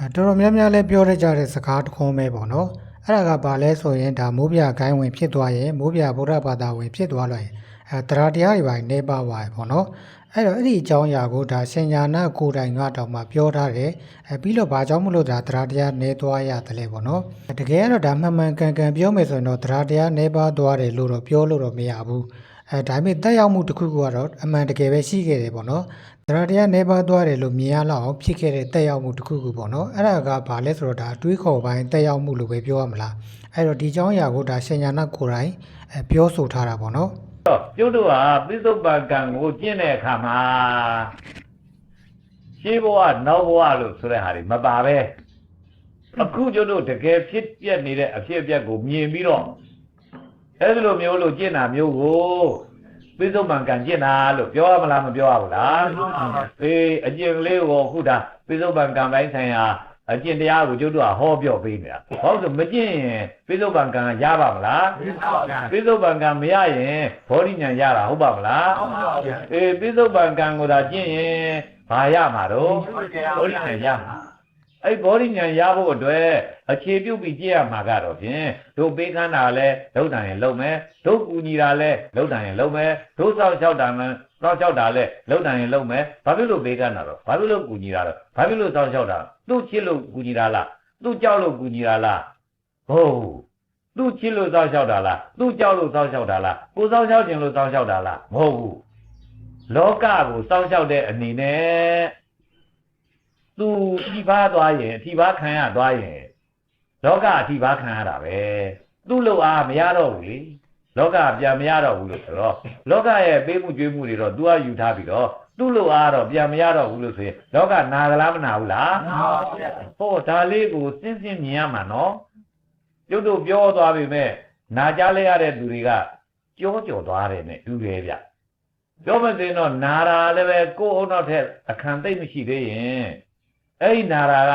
အဲတော်တော်များများလည်းပြောရကြတဲ့စကားတစ်ခုပဲပေါ့နော်အဲ့ဒါကဘာလဲဆိုရင်ဒါမိုးပြဂိုင်းဝင်ဖြစ်သွားရင်မိုးပြဗုဒ္ဓဘာသာဝင်ဖြစ်သွားလို့ရင်အဲတရားတရားတွေပါနေပါပါပေါ့နော်အဲ့တော့အဲ့ဒီအကြောင်းအရာကိုဒါရှင်ညာနာကိုယ်တိုင်ကတောင်မှပြောထားတယ်အဲပြီးတော့ဘာကြောင့်မလို့ဒါတရားတရားနေသွားရတယ်လဲပေါ့နော်တကယ်ကတော့ဒါမှန်မှန်ကန်ကန်ပြောမယ်ဆိုရင်တော့တရားတရားနေပါသွားတယ်လို့တော့ပြောလို့တော့မရဘူး အဲဒါပေမဲ့တက်ရောက်မှုတစ်ခုခုကတော့အမှန်တကယ်ပဲရှိခဲ့တယ်ပေါ့နော် တရားတရားနေပါသွားတယ်လို့မြင်ရလောက်အောင်ဖြစ်ခဲ့တဲ့တက်ရောက်မှုတစ်ခုခုပေါ့နော်အဲ့ဒါကဘာလဲဆိုတော့ဒါအတွေးခေါ်ပိုင်းတက်ရောက်မှုလို့ပဲပြောရမလားအဲ့တော့ဒီเจ้าအရာကိုဒါရှင်ညာနာကိုယ်တိုင်အဲပြောဆိုထားတာပေါ့နော် တော့ပြုတ်တို့ဟာပိဿုပ္ပကံကိုကျင့်တဲ့အခါမှာရှေးဘဝနောက်ဘဝလို့ဆိုတဲ့ဟာတွေမပါပဲအခုကျွတ်တို့တကယ်ဖြစ်ပြက်နေတဲ့အဖြစ်အပျက်ကိုမြင်ပြီးတော့ အဲဒီလိုမျိုးလို့ကျင့်တာမျိုးကိုပိဿုပ္ပကံကျင့်တာလို့ပြောရမလားမပြောရဘူးလားအေးအကျင့်ကလေးကိုအခုဒါပိဿုပ္ပကံပိုင်းဆိုင်ရာအကျင့်တရားကိုကျွတ်တို့ကဟောပြောပေးနေတာဟောဆိုမကျင့်ရင်ပိဿုပ္ပကံရပါမလားပိဿုပံကံမရရင်ဘောဓိဉာဏ်ရတာဟုတ်ပါမလားအေးပိဿုပံကံကိုသာကျင့်ရင်ဘာရမှာတော့ဘောဓိဉာဏ်ရမှာ အဲ့ဘောဓိဉာဏ်ရဖို့အတွက်အခြေပြုပြီးကြည့်ရမှာကတော့ဖြင့်တို့ပေးခန်းတာလဲလုံးတန်ရင်လုံးမယ်တို့ကူညီတာလဲလုံးတန်ရင်လုံးမယ်တို့စောက်လျှောက်တာလဲစောက်လျှောက်တာလဲလုံးတန်ရင်လုံးမယ်ဘာဖြစ်လို့ပေးခန်းတာတော့ဘာဖြစ်လို့ကူညီတာတော့ဘာဖြစ်လို့စောက်လျှောက်တာသူ့ချစ်လို့ကူညီတာလားသူ့ကြောက်လို့ကူညီတာလားဟုတ်သူ့ချစ်လို့စောင့်ရှောက်တာလားသူ့ကြောက်လို့စောင့်ရှောက်တာလားကိုစောင့်ရှောက်ခြင်းလို့စောင့်ရှောက်တာလားမဟုတ်ဘူးလောကကိုစောင့်ရှောက်တဲ့အနေနဲ့ သူအထိပါသွားရင်အထိပါခံရသွားရင်လောကအထိပါခံရတာပဲသူ့လို့အားမရတော့ဘူးလေလောကပြန်မရတော့ဘူးလို့ဆိုတော့လောကရဲ့ပေးမှုကြွေးမှုတွေတော့ तू ကယူထားပြီးတော့သူ့လို့အားတော့ပြန်မရတော့ဘူးလို့ဆိုရင်လောကနာကလားမနာဘူးလားဟောဒါလေးကိုစဉ်းစဉ်မြင်ရမှာနော်ကျုပ်တို့ပြောသွားပြီမဲ့နာကြလဲရတဲ့သူတွေကကြောကြော်သွားတယ်နဲ့တူတယ်ဗျပြောမစင်တော့နာရာလည်းပဲကိုယ်အုံနောက်ထက်အခန့်သိမ့်မရှိသေးရင် အဲ့ဒီနာရာက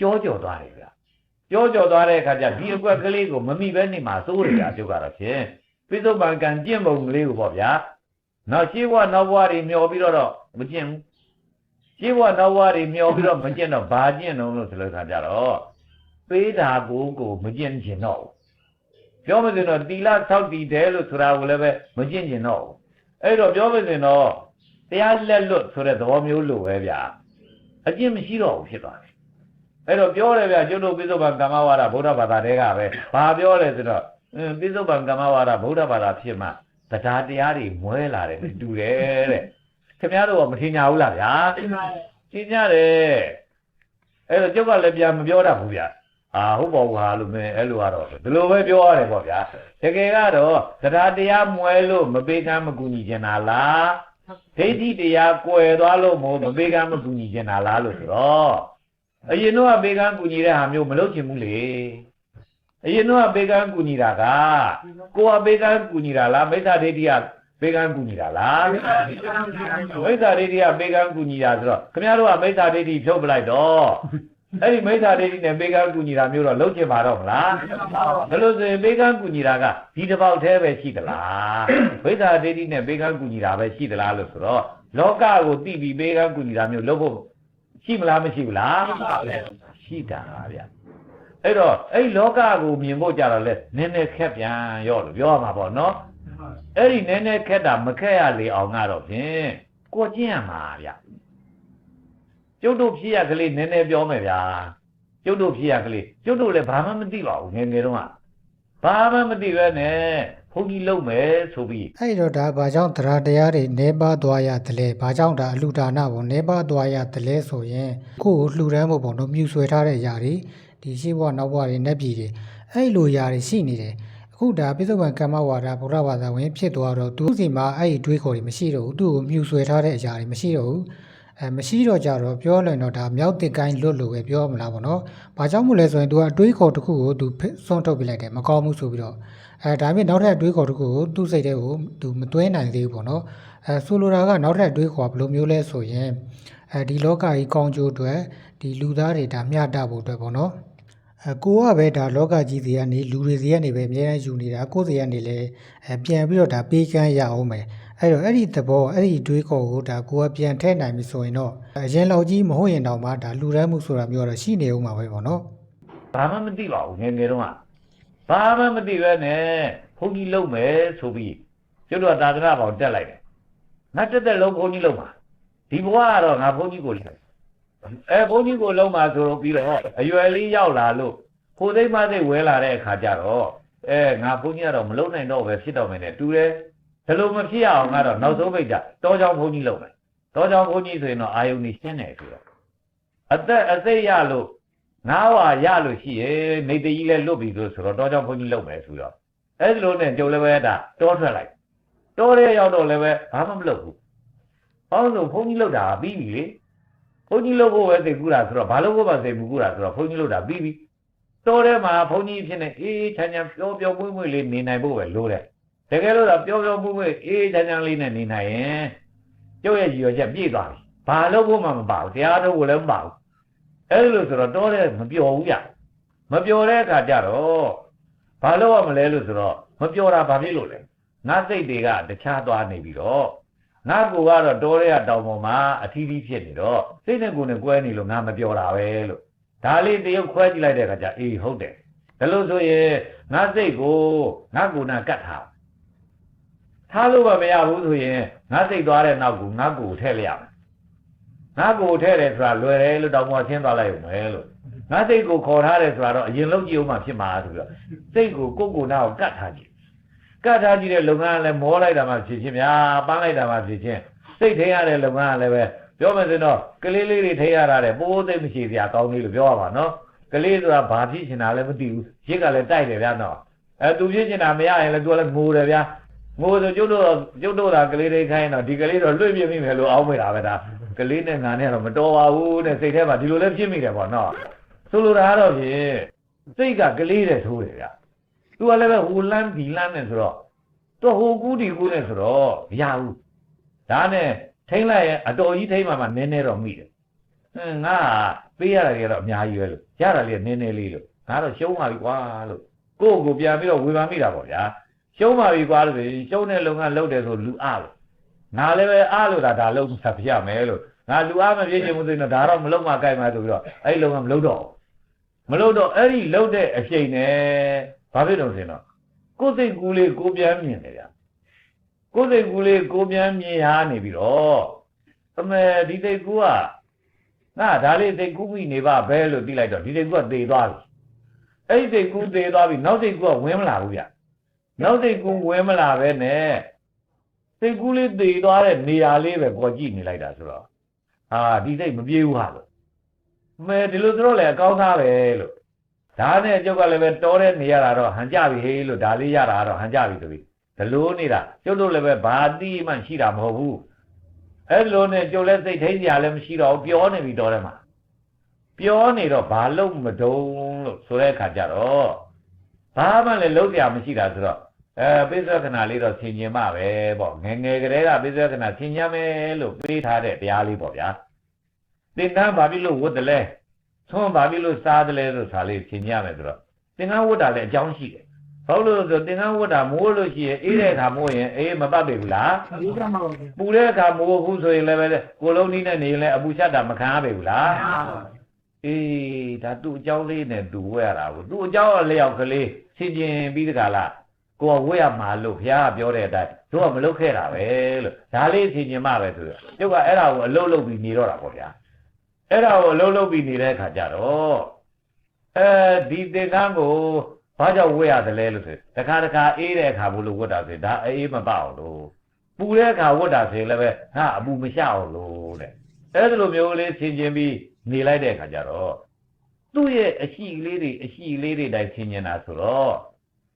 ကြောကြော်သွားတယ်ဗျကြောကြော်သွားတဲ့အခါကျဒီအကွက်ကလေးကိုမမိပဲနေမှာစိုးရဗျကျုပ်ကတော့ဖြင့်ပိဿုပံကံကျင့်ပုံကလေးကိုပေါ့ဗျာနောက်ရှင်းဘဝနောက်ဘဝတွေမျောပြီးတော့မကျင့်ဘူးရှင်းဘဝနောက်ဘဝတွေမျောပြီးတော့မကျင့်တော့ဘာကျင့်တော့လို့ဆိုလို့ခါကြတော့ပေးတာကိုကိုမကျင့်ကျင်တော့ဘူးပြောမစင်တော့တီလာဆောက်တည်တယ်လို့ဆိုတာကိုလည်းပဲမကျင့်ကျင်တော့ဘူးအဲ့တော့ပြောမစင်တော့တရားလက်လွတ်ဆိုတဲ့သဘောမျိုးလိုပဲဗျာ အကျင့်မရှိတော့ဘူးဖြစ်သွားတယ်အဲ့တော့ပြောတယ်ဗျာကျွတ်တို့ပိဿုပံကမ္မဝါဒဗုဒ္ဓဘာသာတွေကပဲဘာပြောလဲဆိုတော့အင်းပိဿုပံကမ္မဝါဒဗုဒ္ဓဘာသာဖြစ်မှတရားတရားတွေမွဲလာတယ်တူတယ်တဲ့ခင်ဗျားတို့ကမထင်ကြဘူးလားဗျာထင်ကြတယ်အဲ့တော့ကျုပ်ကလည်းပြန်မပြောတတ်ဘူးဗျာအာဟုတ်ပါဘူးဟာလို့မင်းအဲ့လိုကတော့ဒီလိုပဲပြောရတယ်ပေါ့ဗျာတကယ်ကတော့တရားတရားမွဲလို့မပေးကမ်းမကူညီချင်တာလား ဒိဋ္ဌိတရားကွယ်သွားလို့မို့မပေးကမ်းမကူညီချင်တာလားလို့ဆိုတော့အရင်တော့ပေးကမ်းကူညီတဲ့ဟာမျိုးမလုပ်ချင်ဘူးလေအရင်တော့ပေးကမ်းကူညီတာကကိုယ်ကပေးကမ်းကူညီတာလားမိစ္ဆာဒိဋ္ဌိကပေးကမ်းကူညီတာလားမိစ္ဆာဒိဋ္ဌိကပေးကမ်းကူညီတာဆိုတော့ခင်ဗျားတို့ကမိစ္ဆာဒိဋ္ဌိဖြုတ်ပလိုက်တော့ အဲ့ဒီမိစ္ဆာဒိဋ္ဌိနဲ့ပေကံကူညီတာမျိုးတော့လုံးကျင်ပါတော့မလားဘယ်လိုဆိုရင်ပေကံကူညီတာကဒီတစ်ပေါက်တည်းပဲရှိသလားမိစ္ဆာဒိဋ္ဌိနဲ့ပေကံကူညီတာပဲရှိသလားလို့ဆိုတော့လောကကိုသိပြီးပေကံကူညီတာမျိုးလုပ်ဖို့ရှိမလားမရှိဘူးလားရှိတာပါဗျအဲ့တော့အဲ့လောကကိုမြင်ဖို့ကြတော့လဲနည်းနည်းခက်ပြန်ရော့လို့ပြောရမှာပေါ့နော်အဲ့ဒီနည်းနည်းခက်တာမခက်ရလေအောင်ကတော့ဖြင့်ကိုကျင့်ရမှာဗျကျု ပ်တို့ဖြစ်ရကလေးနည်းနည်းပြောမယ်ဗျာကျုပ်တို့ဖြစ်ရကလေးကျုပ်တို့လည်းဘာမှမသိပါဘူးငယ်ငယ်တုန်းကဘာမှမသိပဲနဲ့ဘုန်းကြီးလုံမယ်ဆိုပြီးအဲ့တော့ဒါဘာကြောင့်တရားတရားတွေနေပါသွားရတယ်လဲဘာကြောင့်ဒါအလှူဒါနပေါ့နေပါသွားရတယ်လဲဆိုရင်ကိုယ့်ကိုလှူဒန်းဖို့ပေါ့နော်မြူဆွဲထားတဲ့ຢာတွေဒီရှိဘဝနောက်ဘဝတွေနဲ့ပြည်တွေအဲ့လိုຢာတွေရှိနေတယ်အခုဒါပိဿုပံကမ္မဝါဒဗုဒ္ဓဘာသာဝင်ဖြစ်သွားတော့သူစီမှာအဲ့ဒီတွေးခေါ်တွေမရှိတော့ဘူးသူ့ကိုမြူဆွဲထားတဲ့အရာတွေမရှိတော့ဘူး အဲမရှိတော့ကြတော့ပြောလိုက်တော့ဒါမြောက်တစ်ကိုင်းလွတ်လို့ပဲပြောမလားဗောနော်။ဘာကြောင့်မို့လဲဆိုရင် तू ကအတွေးခေါ်တစ်ခုကို तू စွန့်ထုတ်ပြလိုက်တယ်မကောင်းဘူးဆိုပြီးတော့အဲဒါပေမဲ့နောက်ထပ်အတွေးခေါ်တစ်ခုကိုသူ့စိတ်ထဲကို तू မသွင်းနိုင်သေးဘူးဗောနော်။အဲဆိုလိုတာကနောက်ထပ်အတွေးခေါ်ကဘယ်လိုမျိုးလဲဆိုရင်အဲဒီလောကကြီးကောင်းကျိုးအတွက်ဒီလူသားတွေဒါမျှတဖို့အတွက်ဗောနော်။အဲကိုကပဲဒါလောကကြီးစီကနေလူတွေစီကနေပဲအများအားယူနေတာကိုယ်စီကနေလည်းအဲပြန်ပြီးတော့ဒါပေးကမ်းရအောင်မယ် အဲ့တော့အဲ့ဒီသဘောအဲ့ဒီတွေးခေါ်ကိုဒါကိုကပြန်ထည့်နိုင်ပြီဆိုရင်တော့အရင်လောက်ကြီးမဟုတ်ရင်တောင်မှဒါလူရမ်းမှုဆိုတာမျိုးတော့ရှိနေဦးမှာပဲပေါ့နော်ဘာမှမသိပါဘူးငယ်ငယ်တုန်းကဘာမှမသိပဲနဲ့ဘုန်းကြီးလုံမယ်ဆိုပြီးကျွတ်တော့သာသနာပေါင်းတက်လိုက်တယ်ငါတက်တက်လုံးဘုန်းကြီးလုံမှာဒီဘဝကတော့ငါဘုန်းကြီးကိုလုံအဲဘုန်းကြီးကိုလုံမှာဆိုတော့ပြီးတော့အရွယ်လေးရောက်လာလို့ကိုယ်သိမ့်မသိဝဲလာတဲ့အခါကျတော့အဲငါဘုန်းကြီးကတော့မလုံနိုင်တော့ပဲဖြစ်တော့မယ်နဲ့တူတယ် ဒီလိုမဖြစ်အောင်ကတော့နောက်ဆုံးပိတ်တာတောကြောင်ဘုန်းကြီးလုပ်မယ်တောကြောင်ဘုန်းကြီးဆိုရင်တော့အာယုန်ကြီးရှင်းတယ်ဆိုတော့အသက်အစိတ်ရလို့ငါးဝါရလို့ရှိရဲ့နေတကြီးလဲလွတ်ပြီလို့ဆိုတော့တောကြောင်ဘုန်းကြီးလုပ်မယ်ဆိုတော့အဲ့ဒီလိုနဲ့ကြုံလည်းပဲဒါတောထွက်လိုက်တောထဲရောက်တော့လည်းပဲဘာမှမလုပ်ဘူးဘာလို့ဆိုဘုန်းကြီးလုပ်တာပြီးပြီလေဘုန်းကြီးလုပ်ဖို့ပဲသိကူတာဆိုတော့ဘာလို့ဖို့ပါသိမကူတာဆိုတော့ဘုန်းကြီးလုပ်တာပြီးပြီတောထဲမှာဘုန်းကြီးဖြစ်နေအေးချမ်းချမ်းပျော်ပျော်မွေ့မွေ့လေးနေနိုင်ဖို့ပဲလိုတယ် တကယ်လို့တော့ပျော်ပျော်မွေ့မွေ့အေးချမ်းချမ်းလေးနဲ့နေနိုင်ရင်ကျုပ်ရဲ့ရည်ရွယ်ချက်ပြည့်သွားပြီဘာလို့ဖို့မှမပါဘူးတရားထုတ်ဖို့လည်းမပါဘူးအဲ့လိုဆိုတော့တောတဲ့မပျော်ဘူးရမပျော်တဲ့အခါကျတော့ဘာလို့ရမလဲလို့ဆိုတော့မပျော်တာဘာဖြစ်လို့လဲငါစိတ်တွေကတခြားသွားနေပြီတော့ငါကိုကတော့တောတဲ့ကတောင်ပေါ်မှာအထီးထီးဖြစ်နေတော့စိတ်နဲ့ကိုယ်နဲ့ကွဲနေလို့ငါမပျော်တာပဲလို့ဒါလေးတရုပ်ခွဲကြည့်လိုက်တဲ့အခါကျအေးဟုတ်တယ်ဒါလို့ဆိုရင်ငါစိတ်ကိုငါကိုယ်နာကတ်ထား ထားလို့မမရဘူးဆိုရင်ငါစိတ်သွားတဲ့နောက်ကိုငါကိုယ်ထည့်လိုက်ရမယ်ငါကိုထဲ့တယ်ဆိုတာလွယ်တယ်လို့တောင်းပေါ်ချင်းသွားလိုက်ရုံပဲလို့ငါစိတ်ကိုခေါ်ထားတယ်ဆိုတာတော့အရင်လုံးကြည့်အောင်မှဖြစ်မှာဆိုပြီးတော့စိတ်ကိုကိုယ့်ကိုယ်နာကိုကတ်ထားကြည့်ကတ်ထားကြည့်တဲ့လုပ်ငန်းကလည်းမောလိုက်တာမှဖြစ်ချင်းများပန်းလိုက်တာမှဖြစ်ချင်းစိတ်ထိရတဲ့လုပ်ငန်းကလည်းပဲပြောမယ်ဆိုတော့ကလေးလေးတွေထိရတာတဲ့ပိုးသိမ့်မရှိစရာကောင်းသေးလို့ပြောရပါနော်ကလေးဆိုတာဘာဖြစ်ချင်တာလည်းမသိဘူးရစ်ကလည်းတိုက်တယ်ဗျာနော်အဲသူဖြစ်ချင်တာမရရင်လည်းသူကလည်းငိုတယ်ဗျာ ငိုဆိုကျုပ်တို့ကျုပ်တို့ကကလေးတွေခိုင်းတော့ဒီကလေးတော့လွတ်ပြမိမယ်လို့အောင်းမိတာပဲဒါကလေးနဲ့ငါနဲ့တော့မတော်ပါဘူးတဲ့စိတ်ထဲမှာဒီလိုလည်းဖြစ်မိတယ်ပေါ့နော်ဆိုလိုတာကတော့ဖြင့်စိတ်ကကလေးတဲ့ထိုးတယ်ဗျသူကလည်းပဲဟိုလန်းဒီလန်းနဲ့ဆိုတော့သူဟိုကူးဒီကူးနဲ့ဆိုတော့မရဘူးဒါနဲ့ထိမ့်လိုက်ရင်အတော်ကြီးထိမ့်မှမှနည်းနည်းတော့မိတယ်ဟင်းငါပေးရတာတွေကတော့အများကြီးပဲလို့ရတာလေးကနည်းနည်းလေးလို့ငါတော့ရှုံးပါပြီကွာလို့ကိုယ့်ကိုယ်ပြန်ပြီးတော့ဝေဖန်မိတာပေါ့ဗျာ ရှုံးပါပြီကွာလို့ဆိုရင်ရှုံးတဲ့လုပ်ငန်းလုပ်တယ်ဆိုလူအလို့ငါလည်းပဲအားလို့ဒါဒါလုံးဆက်ပြရမယ်လို့ငါလူအားမပြည့်ချင်ဘူးဆိုရင်တော့ဒါတော့မလုံးမကြိုက်မှဆိုပြီးတော့အဲ့ဒီလုံးကမလုံးတော့ဘူးမလုံးတော့အဲ့ဒီလုံးတဲ့အချိန်နဲ့ဘာဖြစ်လို့ဆိုရင်တော့ကိုယ်စိတ်ကူးလေးကိုပြန်မြင်တယ်ဗျာကိုယ်စိတ်ကူးလေးကိုပြန်မြင်ရနေပြီးတော့အမေဒီစိတ်ကူးကငါဒါလေးစိတ်ကူးပြီးနေပါဘဲလို့သိလိုက်တော့ဒီစိတ်ကူးကသေသွားပြီအဲ့ဒီစိတ်ကူးသေသွားပြီနောက်စိတ်ကူးကဝင်မလာဘူးဗျ နောက်စိတ်ကူးဝင်မလာပဲနဲ့စိတ်ကူးလေးတည်သွားတဲ့နေရာလေးပဲပေါ်ကြည့်နေလိုက်တာဆိုတော့ဟာဒီစိတ်မပြေဘူးဟာလို့မဲဒီလိုဆိုတော့လေအကောင်းသားပဲလို့ဒါနဲ့ကျုပ်ကလည်းပဲတောတဲ့နေရတာတော့ဟန်ကြပြီဟေးလို့ဒါလေးရတာတော့ဟန်ကြပြီဆိုပြီးဒီလိုနေတာကျုပ်တို့လည်းပဲဘာတိမှရှိတာမဟုတ်ဘူးအဲ့လိုနဲ့ကျုပ်လည်းစိတ်ထိန်ကြလည်းမရှိတော့ဘူးပြောနေပြီတော်တယ်မှာပြောနေတော့ဘာလို့မတုံးလို့ဆိုတဲ့အခါကျတော့ဘာမှလည်းလုံးကြမရှိတာဆိုတော့ အဲပိဿကနာလေးတော့ဆင်ញင်မှပဲပေါ့ငယ်ငယ်ကလေးကပိဿကနာဆင်ញမယ်လို့ပေးထားတဲ့တရားလေးပေါ့ဗျာသင်္ကန်းဘာဖြစ်လို့ဝတ်တယ်လဲသွန်းဘာဖြစ်လို့စားတယ်လဲလို့စာလေးဆင်ញမယ်ဆိုတော့သင်္ကန်းဝတ်တာလည်းအကြောင်းရှိတယ်ဘာလို့လဲဆိုသင်္ကန်းဝတ်တာမိုးလို့ရှိရင်အေးတဲ့အခါမိုးရင်အေးမပတ်ပြီဘူးလား ဒီကမှာ ပူတဲ့အခါမိုးဘူးဆိုရင်လည်းပဲကိုလုံးနီးနဲ့နေရင်လည်းအပူချက်တာမခံရပြီဘူးလားအေးဒါသူ့အကြောင်းလေးနဲ့သူဝဲရတာကိုသူ့အကြောင်းအလျောက်ကလေးဆင်ញင်ပြီးတကလား ကိုယ်ကဝတ်ရမှာလို့ဘုရားကပြောတဲ့အတိုင်းတို့ကမလုပ်ခဲ့တာပဲလို့ဒါလေးအချိန်ညမပဲဆိုတော့ကျုပ်ကအဲ့ဒါကိုအလုပ်လုပ်ပြီးနေတော့တာပေါ့ဗျာအဲ့ဒါကိုအလုပ်လုပ်ပြီးနေတဲ့အခါကျတော့အဲဒီသင်္ကန်းကိုဘာကြောင့်ဝတ်ရတယ်လဲလို့ဆိုတခါတခါအေးတဲ့အခါဘလို့ဝတ်တာဆိုဒါအေးမပအောင်လို့ပူတဲ့အခါဝတ်တာဆိုရင်လည်းပဲဟာအပူမရှအောင်လို့တဲ့အဲ့ဒီလိုမျိုးလေးဆင်ခြင်ပြီးနေလိုက်တဲ့အခါကျတော့သူ့ရဲ့အရှိလေးတွေအရှိလေးတွေတိုင်းဆင်ခြင်တာဆိုတော့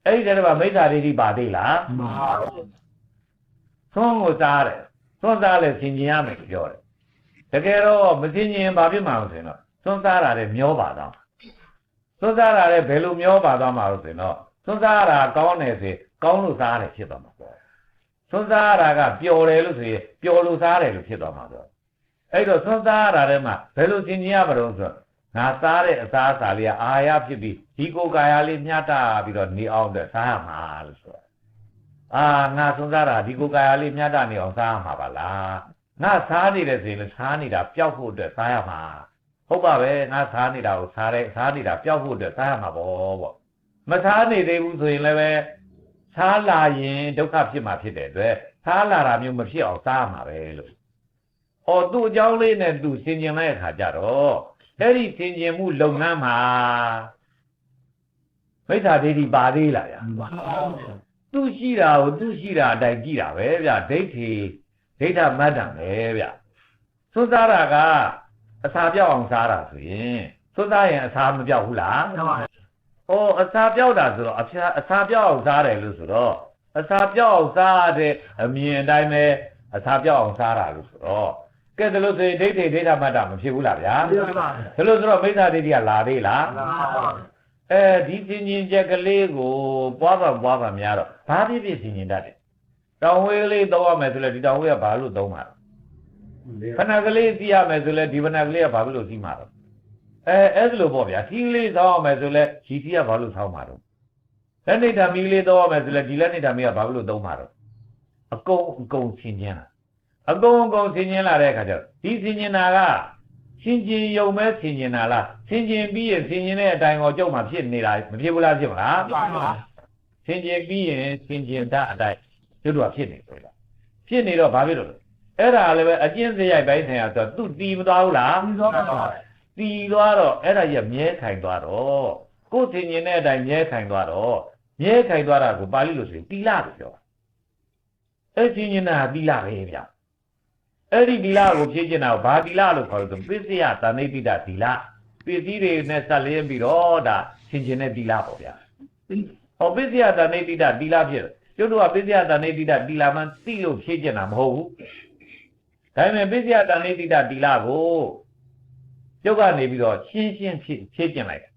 အဲ့ဒီတည်းကမိစ္ဆာဒိဋ္ဌိပါသေးလားမှာသွန်းကိုစားတယ်သွန်းစားလဲဆင်ကျင်ရမယ်ပြောတယ်တကယ်တော့မဆင်ကျင်ဘာဖြစ်မှာလို့ဆိုရင်တော့သွန်းစားတာလည်းမျောပါတော့သွန်းစားတာလည်းဘယ်လိုမျောပါသွားမှာလို့ဆိုရင်တော့သွန်းစားတာကောင်းတယ်ဆိုကောင်းလို့စားတယ်ဖြစ်သွားမှာပေါ့သွန်းစားတာကပျော်တယ်လို့ဆိုရင်ပျော်လို့စားတယ်လို့ဖြစ်သွားမှာဆိုအဲ့တော့သွန်းစားတာထဲမှာဘယ်လိုဆင်ကျင်ရမှာလို့ဆိုတော့ ငါစားတဲ့အစားအစာလေးကအာရဖြစ်ပြီးဒီကိုယ်ကာယလေးမျှတပြီးတော့နေအောင်တဲ့စားရမှာလို့ဆိုတော့အာငါစွန့်စားတာဒီကိုယ်ကာယလေးမြတ်တာနေအောင်စားရမှာပါလားငါစားနေတယ်ဆိုရင်လည်းစားနေတာပျောက်ဖို့အတွက်စားရမှာဟုတ်ပါပဲငါစားနေတာကိုစားတဲ့စားနေတာပျောက်ဖို့အတွက်စားရမှာပေါ့ပေါ့မစားနေသေးဘူးဆိုရင်လည်းပဲစားလာရင်ဒုက္ခဖြစ်မှာဖြစ်တဲ့အတွက်စားလာတာမျိုးမဖြစ်အောင်စားရမှာပဲလို့ဟောသူ့အကြောင်းလေးနဲ့သူဆင်ကျင်လိုက်တဲ့အခါကျတော့ အဲ့ဒီဆင်ကျင်မှုလုပ်ငန်းမှာမိစ္ဆာဒိဋ္ဌိပါသေးလားဗျာသူရှိတာကိုသူရှိတာအတိုင်းကြည့်တာပဲဗျဒိဋ္ဌိဒိဋ္ဌမတ္တံပဲဗျသွစားတာကအစာပြောက်အောင်စားတာဆိုရင်သွစားရင်အစာမပြောက်ဘူးလားဩအစာပြောက်တာဆိုတော့အဖျားအစာပြောက်အောင်စားတယ်လို့ဆိုတော့အစာပြောက်အောင်စားတဲ့အမြင်အတိုင်းပဲအစာပြောက်အောင်စားတာလို့ဆိုတော့ကဲ ဒါလို့ဆိုရင်ဒိဋ္ဌိဒိဋ္ဌမတ္တမဖြစ်ဘူးလားဗျာဒါလို့ဆိုတော့မိစ္ဆာဒိဋ္ဌိကလာသေးလားအဲဒီစင်ကျင်ချက်ကလေးကိုပွားပါပွားပါများတော့ဘာဖြစ်ဖြစ်စင်ကျင်တတ်တယ်။တောင်ဝေးကလေးသုံးရမယ်ဆိုလဲဒီတောင်ဝေးကဘာလို့သုံးမှာလဲ။ဖဏကလေးသိရမယ်ဆိုလဲဒီဖဏကလေးကဘာလို့သိမှာတော့။အဲအဲ့ဒါလို့ပေါ့ဗျာ။ဒီကလေးသုံးရမယ်ဆိုလဲဒီတီးကဘာလို့သုံးမှာတော့။လက်နေတာမီလေးသုံးရမယ်ဆိုလဲဒီလက်နေတာမီကဘာလို့သုံးမှာတော့။အကုန်အကုန်စင်ကျင်လာ။ အကုန်အကုန်စင်ကျင်လာတဲ့အခါကျတော့ဒီစင်ကျင်တာကဆင်ကျင်ယုံမဲဆင်ကျင်တာလားဆင်ကျင်ပြီးရင်ဆင်ကျင်တဲ့အတိုင်းကိုကြုံမှာဖြစ်နေတာမဖြစ်ဘူးလားဖြစ်မလားဆင်ကျင်ပြီးရင်ဆင်ကျင်တတ်အတိုင်းကျွတ်တော့ဖြစ်နေတယ်လားဖြစ်နေတော့ဘာဖြစ်လို့လဲအဲ့ဒါလည်းပဲအကျင့်စရိုက်ပိုင်းဆိုင်ရာဆိုတော့သူတီးမသွားဘူးလားတီးသွားတော့အဲ့ဒါကြီးမြဲခိုင်သွားတော့ကိုယ်ဆင်ကျင်တဲ့အတိုင်းမြဲခိုင်သွားတော့မြဲခိုင်သွားတာကိုပါဠိလိုဆိုရင်တီလာလို့ပြောအဲ့ဆင်ကျင်တာတီလာပဲဗျာ အဲ့ဒီဒီလကိုဖြည့်ကျင်တာကိုဘာဒီလလို့ခေါ်လို့ဆိုပစ္စယသနိတိတဒီလပစ္စည်းတွေနဲ့ဆက်လင်းပြီးတော့ဒါဆင်ကျင်တဲ့ဒီလပေါ့ဗျာဟောပစ္စယသနိတိတဒီလဖြစ်တယ်ကျွတ်တို့ကပစ္စယသနိတိတဒီလမှသိလို့ဖြည့်ကျင်တာမဟုတ်ဘူးဒါပေမဲ့ပစ္စယသနိတိတဒီလကိုကျုပ်ကနေပြီးတော့ရှင်းရှင်းဖြည့်ဖြည့်ကျင်လိုက်တယ်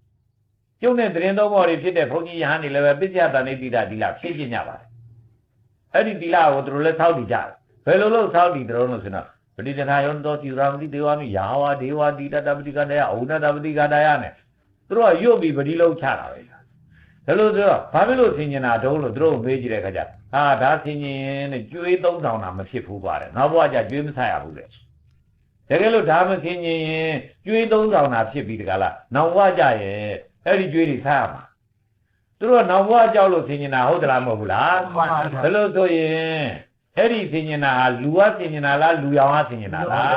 ကျုပ်နဲ့တရင်သုံးဘော်တွေဖြစ်တဲ့ဘုန်းကြီးယဟန်တွေလည်းပဲပစ္စယသနိတိတဒီလဖြည့်ကျင်ကြပါတယ်အဲ့ဒီဒီလကိုသူတို့လည်းသောက်တည်ကြတယ် ဘယ်လိုလုပ်သောက်တည်တော်လို့ဆိုတော့ပဋိတနာယောတောတိရမတိဒေဝမိယာဝဒေဝတိတတပတိကတယအုဏတပတိကတယနဲ့သူတို့ကရွတ်ပြီးပဋိလုံးချတာပဲဒါလို့ဆိုတော့ဘာဖြစ်လို့ဆင်ញင်တာတုံးလို့သူတို့မေးကြည့်တဲ့ခါကျဟာဒါဆင်ញင်တဲ့ကျွေး3000တာမဖြစ်ဘူးပါတယ်နောက်ဘဝကျကျွေးမဆရဘူးတဲ့တကယ်လို့ဒါမဆင်ញင်ရင်ကျွေး3000တာဖြစ်ပြီးတကလားနောက်ဘဝကျရင်အဲ့ဒီကျွေးတွေဆရမှာသူတို့ကနောက်ဘဝကြောက်လို့ဆင်ញင်တာဟုတ်သလားမဟုတ်ဘူးလားဒါလို့ဆိုရင် အဲ့ဒီဆင်ញင်တာဟာလူဝဆင်ញင်တာလားလူရောင်ဝဆင်ញင်တာလား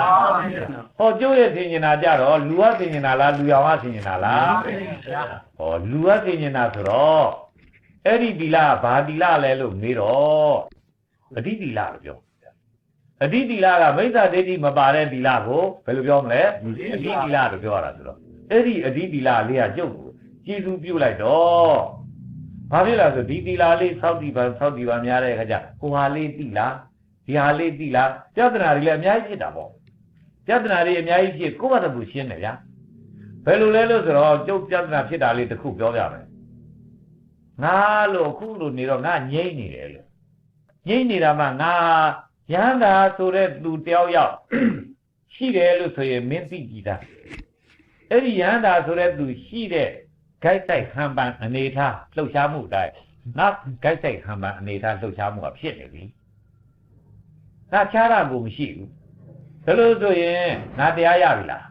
ဟောကျိုးရဲ့ဆင်ញင်တာကြတော့လူဝဆင်ញင်တာလားလူရောင်ဝဆင်ញင်တာလားဟောလူဝဆင်ញင်တာဆိုတော့အဲ့ဒီဒီလကဘာဒီလလဲလို့မေးတော့အဓိဒီလလို့ပြောအဓိဒီလကမိစ္ဆာဒိဋ္ဌိမပါတဲ့ဒီလကိုဘယ်လိုပြောမလဲအဓိဒီလလို့ပြောရတာဆိုတော့အဲ့ဒီအဓိဒီလလေးကကျုပ်ကိုကျေစုပြုတ်လိုက်တော့ ဘာဖြစ်လဲဆိုဒီတီလာလေးစောက်တီပါစောက်တီပါများတဲ့အခါကျဟိုဟာလေးတိလားဒီဟာလေးတိလားပြဿနာတွေလည်းအများကြီးဖြစ်တာပေါ့ပြဿနာတွေအများကြီးဖြစ်ကိုယ့်ဘာသာသူရှင်းတယ်ဗျာဘယ်လိုလဲလို့ဆိုတော့ကျုပ်ပြဿနာဖြစ်တာလေးတစ်ခုပြောပြမယ်ငါလို့အခုလို့နေတော့ငါငြိမ့်နေတယ်လို့ငြိမ့်နေတာမှငါရဟန္တာဆိုတဲ့သူတယောက်ယောက်ရှိတယ်လို့ဆိုရင်မင်းသိကြည်သားအဲ့ဒီရဟန္တာဆိုတဲ့သူရှိတဲ့ ဂိုက်ဆိုင်ခံပန်အနေထားလှုပ်ရှားမှုအတိုင်းနောက်ဂိုက်ဆိုင်ခံပန်အနေထားလှုပ်ရှားမှုကဖြစ်နေပြီ။ငါချားတာကိုမရှိဘူး။ဒါလို့ဆိုရင်ငါတရားရပြီလား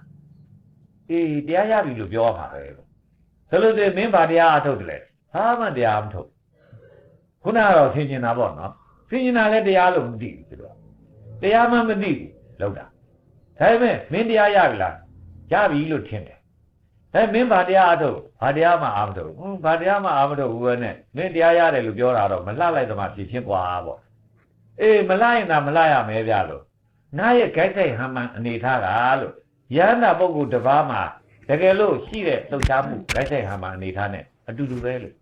။အေးတရားရပြီလို့ပြောရမှာပဲ။ဒါလို့ဆိုရင်မင်းဘာတရားအထုတ်တယ်လဲ။ဟာမှတရားမထုတ်။ခုနကတော့ဆင်ကျင်တာပေါ့နော်။ဆင်ကျင်တာလည်းတရားလို့မသိဘူးသူတို့။တရားမှမသိဘူးလောက်တာ။ဒါပေမဲ့မင်းတရားရပြီလား။ရပြီလို့ထင်တယ် အဲမင်းဗာတရားအထုတ်ဗာတရားမှအာမထုတ်ဘူးဗာတရားမှအာမထုတ်ဘူးပဲနဲ့မင်းတရားရတယ်လို့ပြောတာတော့မလှလိုက်သမားဖြစ်ချင်းกว่าပေါ့အေးမလှရင်သာမလှရမယ်ဗျလို့နားရဲ့ဂိုက်ဆိုင်ဟမှန်အနေထားကလို့ယန္တာပုဂ္ဂိုလ်တစ်ပါးမှာတကယ်လို့ရှိတဲ့လှုပ်ရှားမှုဂိုက်ဆိုင်ဟမှန်အနေထားနဲ့အတူတူပဲလို့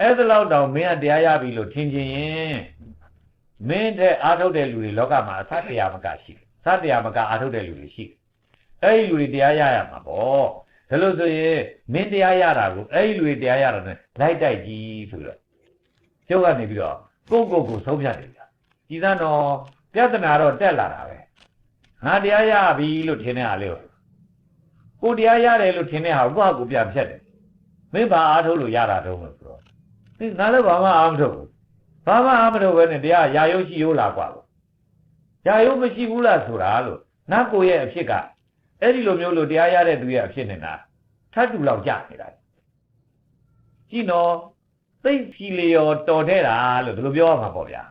အဲ့ဒါလောက်တောင်မင်းကတရားရပြီလို့ထင်ခြင်းရင်မင်းတဲ့အာထုတ်တဲ့လူတွေလောကမှာအသတ်တရားမကရှိတယ်သတ်တရားမကအာထုတ်တဲ့လူတွေရှိတယ် အဲ့ဒီလူတွေတရားရရမှာပေါ့ဒါလို့ဆိုရင်မင်းတရားရတာကိုအဲ့ဒီလူတွေတရားရတာနဲ့လိုက်တိုက်ကြည့်ဆိုတော့ကျုပ်ကနေပြီးတော့ကိုယ့်ကိုယ်ကိုဆုံးဖြတ်တယ်ဗျာဒီသားတော့ပြဿနာတော့တက်လာတာပဲငါတရားရပြီလို့ထင်တဲ့ဟာလေးကိုကိုယ်တရားရတယ်လို့ထင်တဲ့ဟာကိုယ့်ဟာကိုယ်ပြန်ဖြတ်တယ်မင်းဘာအားထုတ်လို့ရတာတုံးလို့ဆိုတော့ဒီငါလည်းဘာမှအားမထုတ်ဘူး ဘာမှအမလို့ပဲနဲ့တရားရာယုတ်ရှိရိုးလားกว่าလို့ရာယုတ်မရှိဘူးလားဆိုတာလို့နတ်ကိုရဲ့အဖြစ်က အဲ့ဒီလိုမျိုးလို့တရားရတဲ့သူရဲ့အဖြစ်နေတာထပ်တူလောက်ကြနေတာကြည့်နော်သိစီလျော်တော်တဲ့တာလို့ဒီလိုပြောရမှာပေါ့ဗျာ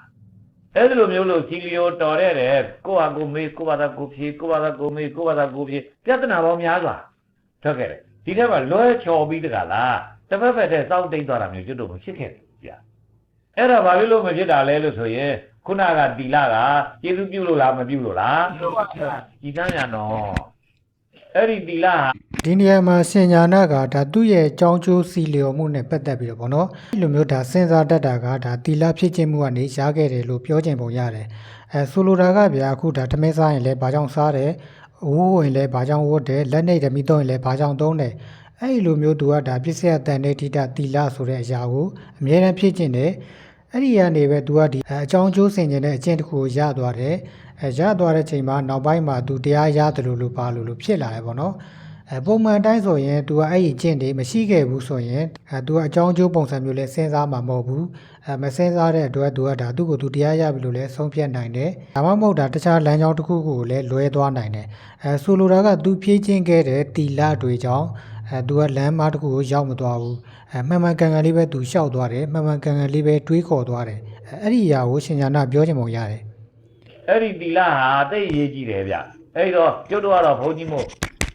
အဲ့ဒီလိုမျိုးလို့စီလျော်တော်တဲ့တယ်ကိုယ့်ဟာကိုယ်မေးကိုယ့်ဘာသာကိုယ်ဖြေကိုယ့်ဘာသာကိုယ်မေးကိုယ့်ဘာသာကိုယ်ဖြေပြဿနာပေါင်းများစွာထွက်ခဲ့တယ်ဒီထက်မှလွဲချော်ပြီးတကလားတစ်ဖက်ဖက်တည်းစောင့်တိတ်သွားတာမျိုးကျွတ်တော့မဖြစ်ခဲ့ဘူးဗျာအဲ့ဒါဘာဖြစ်လို့မဖြစ်တာလဲလို့ဆိုရင်ခုနကတီလာကကျေစုပြုလို့လားမပြုလို့လားကြည်တန်းရတော့ အဲ့ဒီတီလာဟာဒီနေရာမှာစင်ညာနာကဒါသူ့ရဲ့ကြောင်းကျိုးစီလျော်မှုနဲ့ပတ်သက်ပြီးတော့ဗောနော်ဒီလိုမျိုးဒါစဉ်းစားတတ်တာကဒါတီလာဖြစ်ခြင်းမှုကနေရခဲ့တယ်လို့ပြောချင်ပုံရတယ်အဲဆိုလိုတာကဗျာအခုဒါထမင်းစားရင်လည်းဘာကြောင့်စားတယ်ဝိုးဝင်လည်းဘာကြောင့်ဝတ်တယ်လက်နေဓမီသုံးရင်လည်းဘာကြောင့်သုံးတယ်အဲ့ဒီလိုမျိုးသူကဒါပစ္စယတန်တဲ့ထိတတီလာဆိုတဲ့အရာကိုအမြဲတမ်းဖြစ်ခြင်းတယ်အဲ့ဒီကနေပဲသူကဒီအကြောင်းကျိုးဆင်ခြင်းတဲ့အကျင့်တစ်ခုကိုရသွားတယ် အဲရသွားတဲ့ချိန်မှာနောက်ပိုင်းမှာသူတရားရတယ်လို့လို့ပါလို့လို့ဖြစ်လာတယ်ဗောနော် အဲပုံမှန်အတိုင်းဆိုရင် तू ကအဲ့ဒီကျင့်တွေမရှိခဲ့ဘူးဆိုရင်အဲ तू ကအကြောင်းကျိုးပုံစံမျိုးလဲစဉ်းစားမှာမဟုတ်ဘူးအဲမစဉ်းစားတဲ့အတွက် तू ကဒါသူ့ကို तू တရားရပြီလို့လဲဆုံးဖြတ်နိုင်တယ်ဒါမှမဟုတ်ဒါတခြားလမ်းကြောင်းတစ်ခုခုကိုလည်းလွဲသွားနိုင်တယ်အဲဆိုလိုတာက तू ဖြည့်ချင်းခဲ့တဲ့တီလာတွေကြောင့်အဲ तू ကလမ်းမတစ်ခုကိုရောက်မသွားဘူးအဲမှန်မှန်ကန်ကန်လေးပဲ तू ရှောက်သွားတယ်မှန်မှန်ကန်ကန်လေးပဲတွေးခေါ်သွားတယ်အဲအဲ့ဒီအရာကိုရှင်ညာနာပြောချင်ပုံရတယ် အဲ့ဒီတီလာဟာတိတ်ရေးကြည့်တယ်ဗျအဲ့တော့ကျွတ်တော့ကတော့ဘုန်းကြီးမို့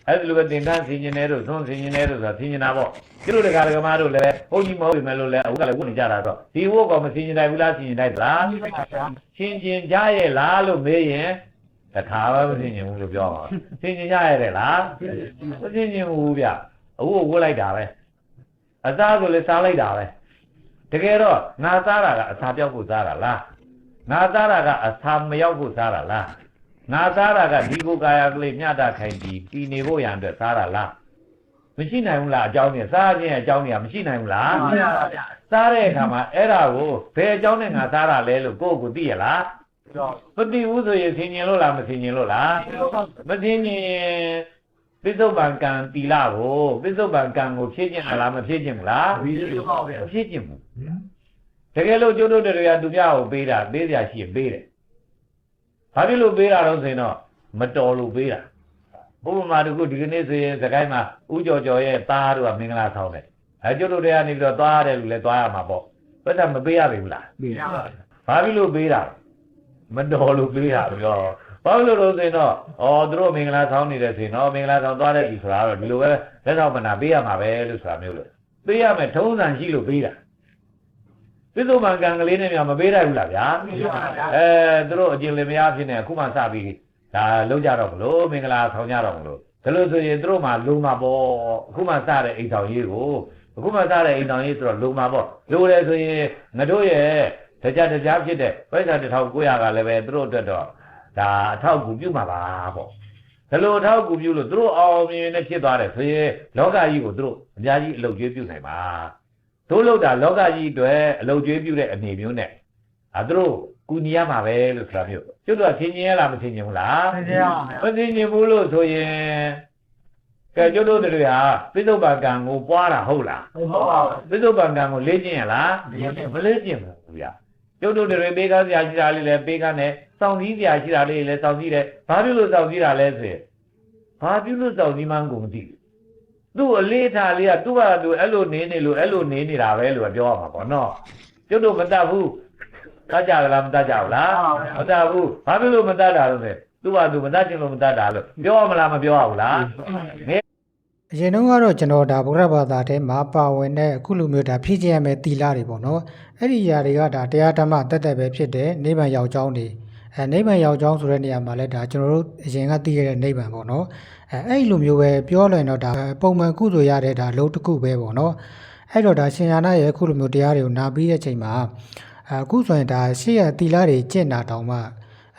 အဲ့ဒီလိုပဲသင်္ကန်းဆင်ကျင်တယ်တို့သွန်းဆင်ကျင်တယ်တို့ဆိုတာဆင်ကျင်တာပေါ့ကျတို့တကားကမားတို့လည်းဘုန်းကြီးမဟုတ်ပြီမဲ့လို့လည်းအခုကလည်းဝတ်နေကြတာတော့ဒီဝတ်ကောင်မဆင်ကျင်နိုင်ဘူးလားဆင်ကျင်နိုင်သလားဆင်ကျင်ကြရဲ့လားလို့မေးရင်တခါပဲမဆင်ကျင်ဘူးလို့ပြောပါဆင်ကျင်ကြရဲ့လားမဆင်ကျင်ဘူးဗျအခုဝတ်လိုက်တာပဲအသားဆိုလည်းစားလိုက်တာပဲတကယ်တော့ငါစားတာကအစာပြောက်ဖို့စားတာလား ငါသားတာကအသာမရောက်ဖို့စားတာလားငါသားတာကဒီကိုကာယကလေးမျှတာခိုင်ပြီးပြည်နေဖို့ရန်အတွက်စားတာလားမရှိနိုင်ဘူးလားအကြောင်းနဲ့စားခြင်းအကြောင်းတွေကမရှိနိုင်ဘူးလားစားတဲ့အခါမှာအဲ့ဒါကိုဘယ်အကြောင်းနဲ့ငါစားတာလဲလို့ကိုယ့်ကိုယ်သိရလားမသိဘူးဆိုရင်ဆင်ញင်လို့လားမဆင်ញင်လို့လားမဆင်ញင်ပိဿုပံကံတီလာကိုပိဿုပံကံကိုဖြည့်ခြင်းလားမဖြည့်ခြင်းဘူးလားမဖြည့်ခြင်းဘူး တကယ်လို့ကျိုးတို့တွေကသူများကိုပေးတာပေးစရာရှိရင်ပေးတယ်။ဘာဖြစ်လို့ပေးတာတော့ဆိုရင်တော့မတော်လို့ပေးတာ။ဘုရားမာတခုဒီကနေ့ဆိုရင်စကိုင်းမှာဥကြော်ကြော်ရဲ့သားတို့ကမင်္ဂလာဆောင်တယ်။အဲကျိုးတို့တွေကနေပြီးတော့သွားရတယ်လို့လည်းသွားရမှာပေါ့။ဘယ်တော့မပေးရပြီဘူးလား။ပေးရပါဘာဖြစ်လို့ပေးတာမတော်လို့ပေးတာပြောဘာလို့လို့ဆိုရင်တော့ဩသူတို့မင်္ဂလာဆောင်နေတယ်ဆိုရင်တော့မင်္ဂလာဆောင်သွားတဲ့ပြီဆိုတာတော့ဒီလိုပဲလက်တော့မနာပေးရမှာပဲလို့ဆိုတာမျိုးလို့ပေးရမယ်ထုံးစံရှိလို့ပေးတာ ပြစ္ဆုတ်ပံကံကလေးနဲ့များမပေးနိုင်ဘူးလားဗျာပေးပါဗျာအဲသူတို့အကျင့်လင်မယားဖြစ်နေအခုမှစပြီးဒါလုံးကြတော့မလို့မင်္ဂလာဆောင်ကြတော့မလို့ဒါလို့ဆိုရင်သူတို့မှလုံမှာပေါ့အခုမှစတဲ့အိမ်ဆောင်ရေးကိုအခုမှစတဲ့အိမ်ဆောင်ရေးဆိုတော့လုံမှာပေါ့လိုတယ်ဆိုရင်ငါတို့ရဲ့တကြတကြဖြစ်တဲ့ပိုက်ဆံ1900ကလည်းပဲသူတို့အတွက်တော့ဒါအထောက်အကူပြုမှာပါပေါ့ဒါလို့အထောက်အကူပြုလို့သူတို့အောင်မြင်နေဖြစ်သွားတယ်ဆိုရင်လောကကြီးကိုသူတို့အများကြီးအလုပ်ကျွေးပြုနိုင်ပါ တို့လို့တာလောကကြီးအတွက်အလုပ်ကျွေးပြုတဲ့အနေမျိုးနဲ့အဲသူတို့ကူညီရမှာပဲလို့ဆိုတာမျိုးကျွတ်တော့သင်ကျင်ရလားမသင်ကျင်ဘူးလားပေးရပါမသိနေဘူးလို့ဆိုရင်ကဲကျွတ်တို့တွေဟာပိဿုပန်ကံကိုပွားတာဟုတ်လားဟုတ်ပါဘူးပိဿုပန်ကံကိုလေ့ကျင့်ရလားလေ့ကျင့်မလေ့ကျင့်ဘူးဗျာကျွတ်တို့တွေပေးကားစရာရှိတာလေးလည်းပေးကားနဲ့စောင့်စည်းစရာရှိတာလေးလည်းစောင့်စည်းတယ်ဘာဖြစ်လို့စောင့်စည်းတာလဲဆိုရင်ဘာဖြစ်လို့စောင့်စည်းမှန်းကိုမသိဘူး သူ့အလေးထားလေးကသူ့ဘာသူအဲ့လိုနေနေလို့အဲ့လိုနေနေတာပဲလို့ပြောရမှာပေါ့နော်ကျွတ်တို့မတတ်ဘူးတတ်ကြလားမတတ်ကြဘူးလားမတတ်ဘူးဘာဖြစ်လို့မတတ်တာလို့လဲသူ့ဘာသူမတတ်ချင်လို့မတတ်တာလို့ပြောရမလားမပြောရဘူးလားငယ်အရင်တုန်းကတော့ကျွန်တော်ဒါဗုဒ္ဓဘာသာထဲမှာပါဝင်တဲ့အခုလိုမျိုးဒါဖြည့်ကျင့်ရမယ့်တီလာတွေပေါ့နော်အဲ့ဒီຢာတွေကဒါတရားဓမ္မတက်တက်ပဲဖြစ်တဲ့နိဗ္ဗာန်ရောက်ကြောင်းတွေ အဲနိဗ္ဗာန်ရောက်ကြောင်းဆိုတဲ့နေရာမှာလဲဒါကျွန်တော်တို့အရင်ကသိခဲ့တဲ့နိဗ္ဗာန်ပေါ့နော်အဲအဲ့လိုမျိုးပဲပြောလွင်တော့ဒါပုံမှန်ကုသိုလ်ရတဲ့ဒါလုံးတစ်ခုပဲပေါ့နော်အဲ့တော့ဒါရှင်ယာနာရဲ့အခုလိုမျိုးတရားတွေကိုနာပြီးတဲ့ချိန်မှာအခုဆိုရင်ဒါရှေ့ရတီလာတွေကျင့်တာတောင်မှ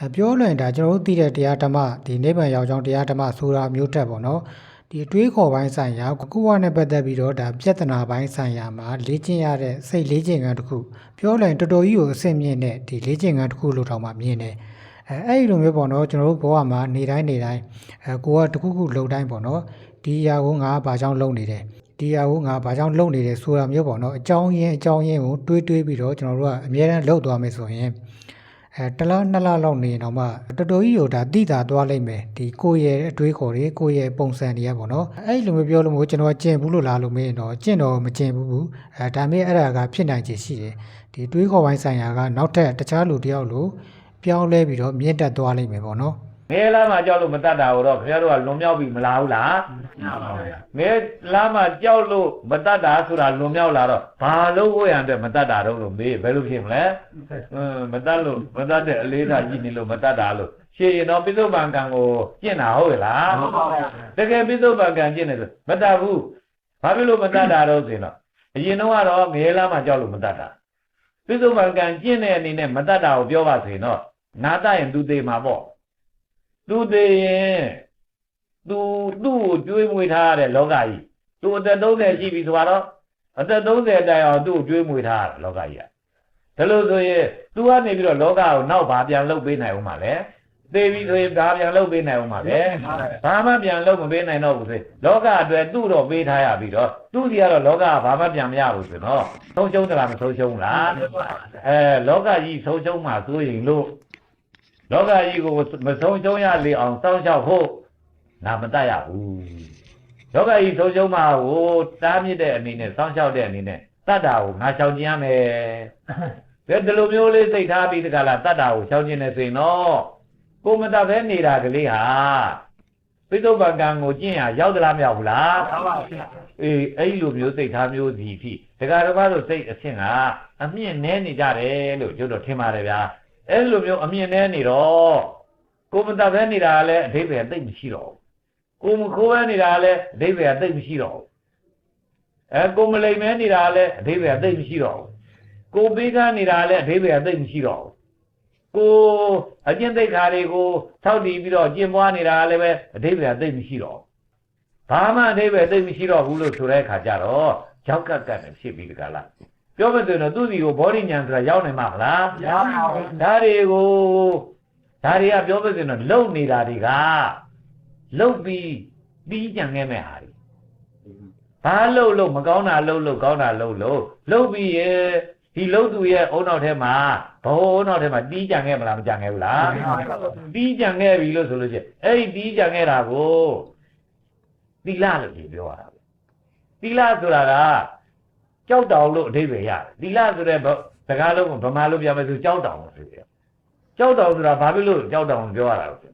အဲပြောလွင်ဒါကျွန်တော်တို့သိတဲ့တရားဓမ္မဒီနိဗ္ဗာန်ရောက်ကြောင်းတရားဓမ္မဆိုတာမျိုးတက်ပေါ့နော် ဒီအတွေးခေါ်ပိုင်းဆိုင်ရာကိုကနဲ့ပတ်သက်ပြီးတော့ဒါပြဿနာပိုင်းဆိုင်ရာမှာလေ့ကျင့်ရတဲ့စိတ်လေ့ကျင့်ခန်းတစ်ခုပြောလွင်တော်တော်ကြီးကိုအဆင့်မြင့်တဲ့ဒီလေ့ကျင့်ခန်းတစ်ခုလို့တောင်မှမြင်တယ်အဲအဲ့ဒီလိုမျိုးပေါ့နော်ကျွန်တော်တို့ဘဝမှာနေတိုင်းနေတိုင်းအဲကိုကတစ်ခုခုလှုပ်တိုင်းပေါ့နော်ဒီအရာကိုငါကဘာကြောင့်လုပ်နေတယ်ဒီအကိုငါဘာကြောင့်လုံနေတယ်ဆိုတာမျိုးပေါ့နော်အကြောင်းရင်းအကြောင်းရင်းကိုတွေးတွေးပြီးတော့ကျွန်တော်တို့ကအများအားလှုပ်သွားမယ်ဆိုရင် အဲတစ်လားနှစ်လားလောက်နေရင်တော့မှတော်တော်ကြီးကိုဒါတိတာသွားလိမ့်မယ်ဒီကိုယ့်ရဲ့အတွေးခေါ်တွေကိုယ့်ရဲ့ပုံစံတွေကပေါ့နော်အဲ့လိုမျိုးပြောလို့မို့ကျွန်တော်ကကျင့်ဘူးလို့လားလို့မေးရင်တော့ကျင့်တော့မကျင့်ဘူးဘူးအဲဒါပေမဲ့အဲ့ဒါကဖြစ်နိုင်ခြေရှိတယ်ဒီတွေးခေါ်ပိုင်းဆိုင်ရာကနောက်ထပ်တခြားလူတစ်ယောက်လိုပြောင်းလဲပြီးတော့မြင့်တက်သွားလိမ့်မယ်ပေါ့နော် ငယ်လားမှကြောက်လို့မတတ်တာကိုတော့ခင်ဗျားတို့ကလွန်မြောက်ပြီမလားဘူးလားမှန်ပါဗျာငယ်လားမှကြောက်လို့မတတ်တာဆိုတာလွန်မြောက်လာတော့ဘာလို့ကိုရံတဲ့မတတ်တာတော့လို့မေးဘယ်လိုဖြစ်မလဲဟွန်းမတတ်လို့မတတ်တဲ့အလေးထားကြည့်နေလို့မတတ်တာလို့ရှင်းရင်တော့ပိဿုပံကံကိုကျင့်တာဟုတ်ရဲ့လားမှန်ပါဗျာတကယ်ပိဿုပံကံကျင့်နေဆိုမတတ်ဘူးဘာဖြစ်လို့မတတ်တာတော့ဆိုရင်တော့အရင်တော့ကတော့ငယ်လားမှကြောက်လို့မတတ်တာပိဿုပံကံကျင့်တဲ့အနေနဲ့မတတ်တာကိုပြောပါဆိုရင်တော့နာတတ်ရင်သူသေးမှာပေါ့ သူသေးရင်သူသူ့ကိုကျွေးမွေးထားရတဲ့လောကကြီးသူအသက်30ရှိပြီဆိုတော့အသက်30တိုင်အောင်သူ့ကိုကျွေးမွေးထားရတာလောကကြီးကဒါလို့ဆိုရင် तू ကနေပြီးတော့လောကကိုနောက်ဘာပြန်လုပ်ပေးနိုင်ဦးမှာလဲသေပြီဆိုရင်ဘာပြန်လုပ်ပေးနိုင်ဦးမှာလဲဘာမှပြန်လုပ်မပေးနိုင်တော့ဘူးဆိုလောကအတွက်သူ့တော့ပေးထားရပြီးတော့သူ့စီကတော့လောကကဘာမှပြန်မရဘူးဆိုတော့ဆုံးရှုံးသလားမဆုံးရှုံးဘူးလားအဲလောကကြီးဆုံးရှုံးမှဆိုရင်လို့ လောကကြီးကိုမဆုံးရှုံးရလေအောင်စောင့်ရှောက်ဖို့ငါမတတ်ရဘူးလောကကြီးဆုံးရှုံးမှကိုတားမြစ်တဲ့အနေနဲ့စောင့်ရှောက်တဲ့အနေနဲ့တတ်တာကိုငါရှောင်ကျင်ရမယ်ဒါဒီလိုမျိုးလေးစိတ်ထားပြီးတကလားတတ်တာကိုရှောင်ကျင်နေဆိုရင်တော့ကိုမတတ်ပဲနေတာကလေးဟာပိဿုပံကံကိုကျင့်ရရောက်သလားမရောက်ဘူးလားမှန်ပါဗျာအေးအဲ့လိုမျိုးစိတ်ထားမျိုးစီဖြစ်ဒကာတော်ဘာလို့စိတ်အဆင့်ကအမြင့်နဲနေကြတယ်လို့ကျုပ်တို့ထင်ပါတယ်ဗျာ အဲ့လိုမျိုးအမြင့်နဲနေတော့ကိုမတတ်ပဲနေတာကလည်းအဓိပ္ပာယ်သိပ်မရှိတော့ဘူးကိုမခိုးပဲနေတာကလည်းအဓိပ္ပာယ်သိပ်မရှိတော့ဘူးအဲကိုမလိမ်မဲနေတာကလည်းအဓိပ္ပာယ်သိပ်မရှိတော့ဘူးကိုပေးကမ်းနေတာကလည်းအဓိပ္ပာယ်သိပ်မရှိတော့ဘူးကိုအကျင့်သိက္ခာတွေကိုထောက်တည်ပြီးတော့ကျင့်ပွားနေတာလည်းပဲအတိပ္ပယ်သိပ်မရှိတော့ဘူးဘာမှအတိပ္ပယ်သိပ်မရှိတော့ဘူးလို့ဆိုတဲ့အခါကျတော့ရောက်ကက်ကက်နဲ့ဖြစ်ပြီးတကလား ပြောမှဆိုရင်တော့သူ့စီကိုဘောဓိညာဆိုတာရောက်နိုင်မှာမလားရပါဘူးဒါတွေကိုဒါတွေကပြောမှဆိုရင်တော့လုံနေတာတွေကလုံပြီးပြီးကြံခဲ့မဲ့ဟာတွေဘာလုံလို့မကောင်းတာလုံလို့ကောင်းတာလုံလို့လုံပြီးရဲ့ဒီလုံသူရဲ့အုံနောက်ထဲမှာဘဝအုံနောက်ထဲမှာတီးကြံခဲ့မလားမကြံခဲ့ဘူးလားတီးကြံခဲ့ပြီလို့ဆိုလို့ချင်းအဲ့ဒီတီးကြံခဲ့တာကိုသီလလို့ဒီပြောရတာပဲသီလဆိုတာက ကြောက်တောင်လို့အဓိပ္ပာယ်ရတယ်သီလဆိုတဲ့ဗစကားလုံးကိုဗမာလိုပြောမယ်ဆိုကြောက်တောင်လို့ဆိုတယ်ကြောက်တောင်ဆိုတာဘာဖြစ်လို့ကြောက်တောင်ကိုပြောရတာလဲ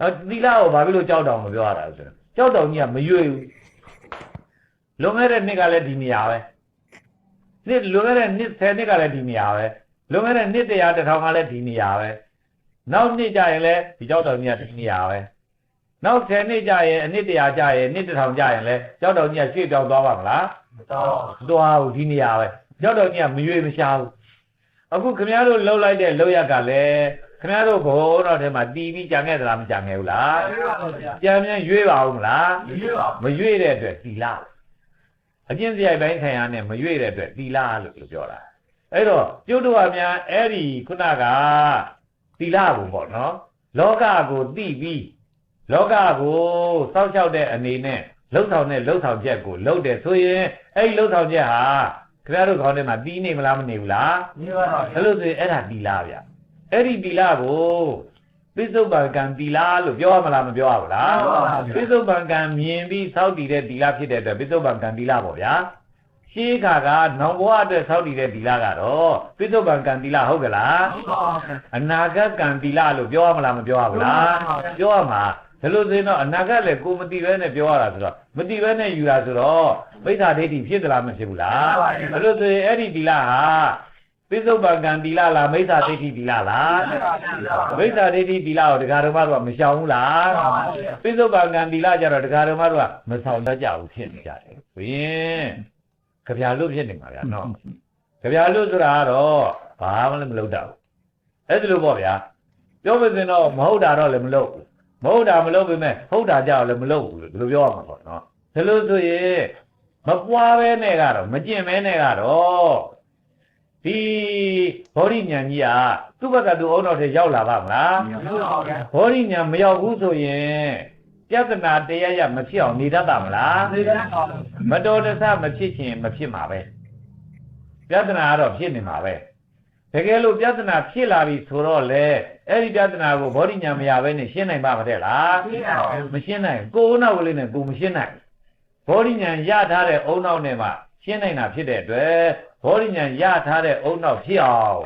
နော်သီလကိုဘာဖြစ်လို့ကြောက်တောင်ကိုပြောရတာလဲဆိုတော့ကြောက်တောင်ကြီးကမရွေ့ဘူးလွန်ခဲ့တဲ့နှစ်ကလည်းဒီနေရာပဲနှစ်လွန်ခဲ့တဲ့နှစ်10နှစ်ကလည်းဒီနေရာပဲလွန်ခဲ့တဲ့နှစ်100တစ်ထောင်ကလည်းဒီနေရာပဲနောက်နှစ်ကြရင်လည်းဒီကြောက်တော်ကြီးကတနေရာပဲ နောက်10နှစ်ကြရင်အနှစ်တရာကြရင်နှစ်တစ်ထောင်ကြရင်လည်းကြောက်တော်ကြီးကရွှေ့ပြောင်းသွားပါမလားတော့မသွားဘူးဒီနေရာပဲကြောက်တော်ကြီးကမရွေမရှားဘူးအခုခင်ဗျားတို့လှုပ်လိုက်တဲ့လှုပ်ရက်ကလည်းခင်ဗျားတို့ဘောတော်ထဲမှာတီးပြီးကြံခဲ့သလားမကြံခဲ့ဘူးလားရပါဘူးဗျာကြံပြန်ရွေးပါဦးမလားရပါဘူးမရွေတဲ့အတွက်တီလာအကျင့်စရိုက်ပိုင်းဆိုင်ရာနဲ့မရွေတဲ့အတွက်တီလာလို့ပြောတာအဲ့တော့ကျွတ်တော်ကများအဲ့ဒီခုနကတီလာကိုပေါ့နော်လောကကိုသိပြီး လောကကိုစောင့်ရှောက်တဲ့အနေနဲ့လှုပ်ဆောင်တဲ့လှုပ်ဆောင်ချက်ကိုလှုပ်တယ်ဆိုရင်အဲ့ဒီလှုပ်ဆောင်ချက်ဟာခင်ဗျားတို့ခေါင်းထဲမှာတီးနေမလားမနေဘူးလားရပါဘူးအဲ့လိုဆိုရင်အဲ့ဒါတီလာဗျအဲ့ဒီတီလာကိုပိဿုပံကံတီလာလို့ပြောရမလားမပြောရဘူးလားပိဿုပံကံမြင်ပြီးစောက်တည်တဲ့တီလာဖြစ်တဲ့အတွက်ပိဿုပံကံတီလာပေါ့ဗျာရှေးခါကနောင်ဘဝအတွက်စောက်တည်တဲ့တီလာကတော့ပိဿုပံကံတီလာဟုတ်ကလားဟုတ်ပါဘူးအနာဂတ်ကံတိလလို့ပြောရမလားမပြောရဘူးလားပြောရမှာ ဒါလို့ဆိုရင်တော့အနာဂတ်လည်းကိုမသိဘဲနဲ့ပြောရတာဆိုတော့မသိဘဲနဲ့ယူတာဆိုတော့မိစ္ဆာဒိဋ္ဌိဖြစ်သလားမဖြစ်ဘူးလားဒါလို့ဆိုရင်အဲ့ဒီတိလဟာပိဿုပံကံတိလလားမိစ္ဆာဒိဋ္ဌိတိလလားမိစ္ဆာဒိဋ္ဌိတိလကိုဒကာတော်မတို့ကမရှောင်ဘူးလားပိဿုပံကံတိလကြတော့ဒကာတော်မတို့ကမဆောင်တတ်ကြဘူးဖြစ်နေကြတယ်ဘင်းကြပြလို့ဖြစ်နေမှာဗျာနော်ကြပြလို့ဆိုတာကတော့ဘာမှလည်းမလုပ်တော့ဘူးအဲ့ဒီလိုပေါ့ဗျာပြောမစင်တော့မဟုတ်တာတော့လည်းမလုပ်ဘူး မဟုတ်တာမလုပ်ပေမဲ့ဟုတ်တာကြောက်လည်းမလုပ်ဘူးလို့ဒီလိုပြောရမှာပေါ့နော်ဒါလို့ဆိုရင်မပွားပဲနဲ့ကတော့မကျင့်ပဲနဲ့ကတော့ဒီဘောဓိညာကြီးကသူ့ဘက်ကသူအုံတော်ထဲရောက်လာပါမလားရပါဘူးဗျာဘောဓိညာမရောက်ဘူးဆိုရင်ပြဿနာတရားရမဖြစ်အောင်နေတတ်တာမလားနေရတော့မတော်တဆမဖြစ်ချင်မဖြစ်မှာပဲပြဿနာကတော့ဖြစ်နေမှာပဲတ ကယ်လို့ပြဿနာဖြစ်လာပြီဆိုတော့လေအဲ့ဒီပြဿနာကိုဘောဓိညာမရဘဲနဲ့ရှင်းနိုင်ပါမတဲ့လားရှင်းရအောင်မရှင်းနိုင်ဘူးကိုယ်အုံနောက်ကလေးနဲ့ကိုယ်မရှင်းနိုင်ဘူးဘောဓိညာရထားတဲ့အုံနောက်နဲ့မှရှင်းနိုင်တာဖြစ်တဲ့အတွက်ဘောဓိညာရထားတဲ့အုံနောက်ဖြစ်အောင်